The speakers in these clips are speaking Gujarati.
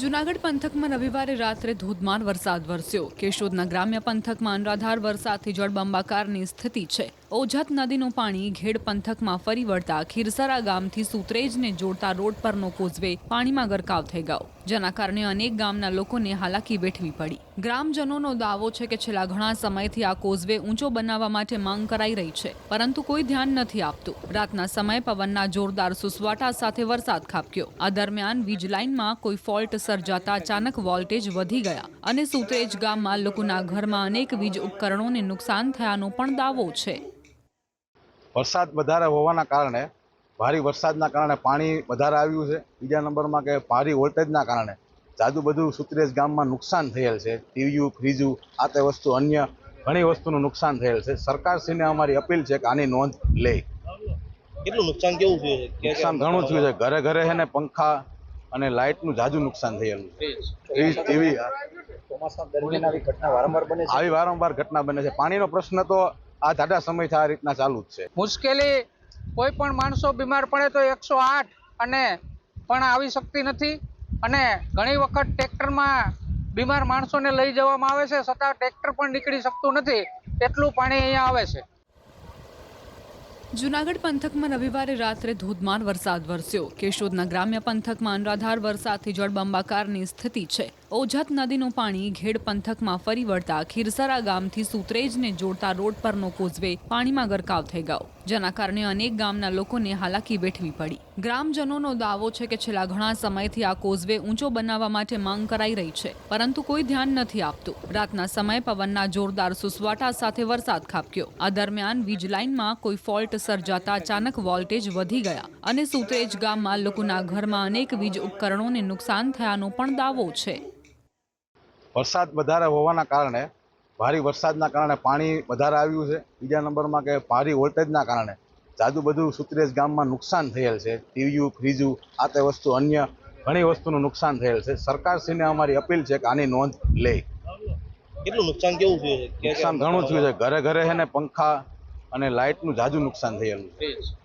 જૂનાગઢ પંથકમાં રવિવારે રાત્રે ધોધમાર વરસાદ વરસ્યો. કેશોદના ગ્રામ્ય પંથકમાં અનરાધાર વરસાદથી જળબંબાકારની સ્થિતિ છે. ઓઝત નદીનું પાણી ઘેડ પંથકમાં ફરી વળતા ખીરસરા ગામથી સુત્રેજને જોડતા રોડ પરનો કોઝવે પાણીમાં ગરકાવ થઈ ગયો. જેના કારણે અનેક ગામના લોકોને હાલાકી વેઠવી પડી. ગ્રામજનોનો દાવો છે કે છેલ્લા ઘણા સમયથી આ કોઝવે ઊંચો બનાવવા માટે માંગ કરાઈ રહી છે, પરંતુ કોઈ ધ્યાન નથી આપતું. રાતના સમયે પવનના જોરદાર સુસવાટા સાથે વરસાદ ખાબક્યો. આ દરમિયાન વીજ લાઇનમાં કોઈ ફોલ્ટ સર્જાતા અચાનક વોલ્ટેજ વધી ગયા અને સુત્રેજ ગામમાં લોકોના ઘરમાં અનેક વીજ ઉપકરણોને નુકસાન થયાનો પણ દાવો છે. વરસાદ વધારે હોવાના કારણે ભારે વરસાદના કારણે પાણી વધારે આવ્યું છે. બીજા નંબરમાં કે ભારે વોલ્ટેજના કારણે જાદુ બધું સુત્રેજ ગામમાં નુકસાન થયેલ છે. ટીવીયું ફ્રીજું આ તે વસ્તુ અન્ય ઘણી વસ્તુનું નુકસાન થયેલ છે. સરકારશ્રીને અમારી અપીલ છે કે આની નોંધ લે. કેટલું નુકસાન કેવું થયું છે? નુકસાન ઘણું થયું છે. ઘરે ઘરે છે ને પંખા અને લાઇટનું જાજુ નુકસાન થયેલું ફ્રીજ. ટીવી. આવી વારંવાર આવી વારંવાર ઘટના બને છે. પાણીનો પ્રશ્ન તો આ ધાડા સમયથી આ રીતના ચાલુ જ છે. મુશ્કેલી કોઈ પણ માણસો બીમાર પડે તો એકસો આઠ અને પણ આવી શકતી નથી. અને ઘણી વખત ટ્રેક્ટરમાં બીમાર માણસોને લઈ જવામાં આવે છે છતાં ટ્રેક્ટર પણ નીકળી શકતું નથી. એટલું પાણી અહીંયા આવે છે. જુનાગઢ પંથકમાં રવિવારે રાત્રે ધોધમાર વરસાદ વરસ્યો. કેશોદના ગ્રામ્ય પંથકમાં અનરાધાર વરસાદથી જળબંબાકારની સ્થિતિ છે. ઓઝત નદીનું પાણી ઘેડ પંથકમાં ફરી વળતા ખીરસરા ગામથી સુત્રેજને જોડતા રોડ પરનો કોઝવે પાણીમાં ગરકાવ થઈ ગયો. જેના કારણે અનેક ગામના લોકોને હાલાકી વેઠવી પડી. ગ્રામજનોનો દાવો છે કે છેલ્લા ઘણા સમયથી આ કોઝવે ઊંચો બનાવવા માટે માંગ કરાઈ રહી છે, પરંતુ કોઈ ધ્યાન નથી આપતું. રાતના સમયે પવનના જોરદાર સુસવાટા સાથે વરસાદ ખાબક્યો. આ દરમિયાન વીજ લાઇનમાં કોઈ ફોલ્ટ સર્જાતા અચાનક વોલ્ટેજ વધી ગયા અને સુત્રેજ ગામમાં લોકોના ઘરમાં અનેક વીજ ઉપકરણોને નુકસાન થયાનો પણ દાવો છે. વરસાદ વધારે હોવાના કારણે ભારે વરસાદના કારણે પાણી વધારે આવ્યું છે. બીજા નંબરમાં કે ભારે વોલ્ટેજના કારણે જાદુ બધું સુત્રેજ ગામમાં નુકસાન થયેલ છે. ટીવીયું ફ્રીજું આ તે વસ્તુ અન્ય ઘણી વસ્તુનું નુકસાન થયેલ છે. સરકારશ્રીને અમારી અપીલ છે કે આની નોંધ લે. કેટલું નુકસાન કેવું થયું છે? નુકસાન ઘણું થયું છે. ઘરે ઘરે છે ને પંખા અને લાઇટનું જાજુ નુકસાન થયેલું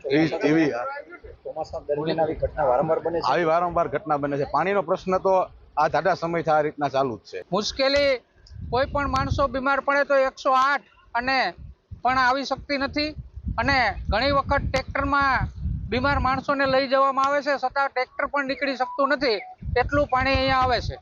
ફ્રીજ. ટીવી. આવી વારંવાર આવી વારંવાર ઘટના બને છે. પાણીનો પ્રશ્ન તો આ ધાડા સમયથી આ રીતના ચાલુ જ છે. મુશ્કેલી કોઈ પણ માણસો બીમાર પડે તો એકસો આઠ અને પણ આવી શકતી નથી. અને ઘણી વખત ટ્રેક્ટરમાં બીમાર માણસોને લઈ જવામાં આવે છે છતાં ટ્રેક્ટર પણ નીકળી શકતું નથી. એટલું પાણી અહીંયા આવે છે.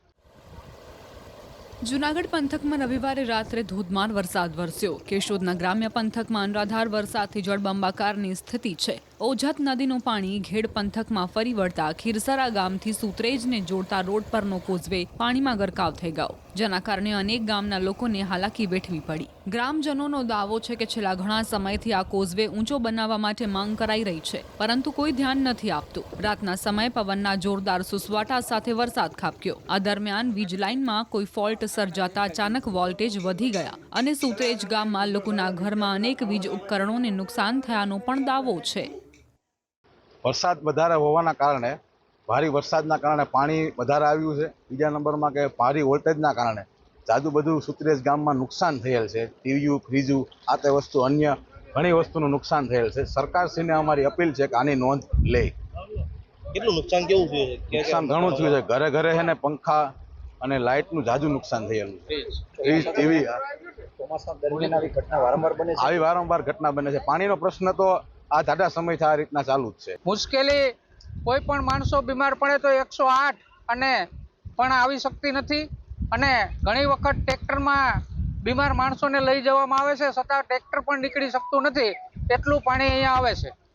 જુનાગઢ પંથકમાં રવિવારે રાત્રે ધોધમાર વરસાદ વરસ્યો. કેશોદના ગ્રામ્ય પંથકમાં અનરાધાર વરસાદથી જળબંબાકારની સ્થિતિ છે. ઓઝત નદીનું પાણી ઘેડ પંથકમાં ફરી વળતા ખીરસરા ગામથી સુત્રેજને જોડતા રોડ પરનો કોઝવે પાણીમાં ગરકાવ થઈ ગયો, જેના કારણે અનેક ગામના લોકોને હાલાકી વેઠવી પડી. ગ્રામજનોનો દાવો છે કે છેલ્લા ઘણા સમયથી આ કોઝવે ઊંચો બનાવવા માટે માંગ કરાઈ રહી છે, પરંતુ કોઈ ધ્યાન નથી આપતું. રાતના સમયે પવનના જોરદાર સુસવાટા સાથે વરસાદ ખાબક્યો. આ દરમિયાન વીજ લાઇનમાં કોઈ ફોલ્ટ સર્જાતા અચાનક વોલ્ટેજ વધી ગયા અને સુતરેજ ગામમાં લોકોના ઘરમાં અનેક વીજ ઉપકરણોને નુકસાન થયાનો પણ દાવો છે. વરસાદ વધારે હોવાના કારણે ભારે વરસાદના કારણે પાણી વધારે આવ્યું છે. બીજા નંબરમાં કે ભારે વોલ્ટેજના કારણે જાદુ બધું સુત્રેજ ગામમાં નુકસાન થયેલ છે. ટીવીયું ફ્રીજું આ તે વસ્તુ અન્ય ઘણી વસ્તુનું નુકસાન થયેલ છે. સરકારશ્રીને અમારી અપીલ છે કે આની નોંધ લે કેટલું નુકસાન કેવું થયું છે? નુકસાન ઘણું થયું છે. ઘરે ઘરે છે ને પંખા અને લાઇટનું જાજુ નુકસાન થયેલું ફ્રીજ. ટીવી. આવી વારંવાર આવી વારંવાર ઘટના બને છે. પાણીનો પ્રશ્ન તો આ ધાડા સમયથી આ રીતના ચાલુ જ છે. મુશ્કેલી, કોઈ પણ માણસો બીમાર પડે તો એકસો આઠ અને પણ આવી શકતી નથી અને ઘણી વખત ટ્રેક્ટરમાં બીમાર માણસોને લઈ જવામાં આવે છે, છતાં ટ્રેક્ટર પણ નીકળી શકતું નથી, એટલું પાણી અહીંયા આવે છે.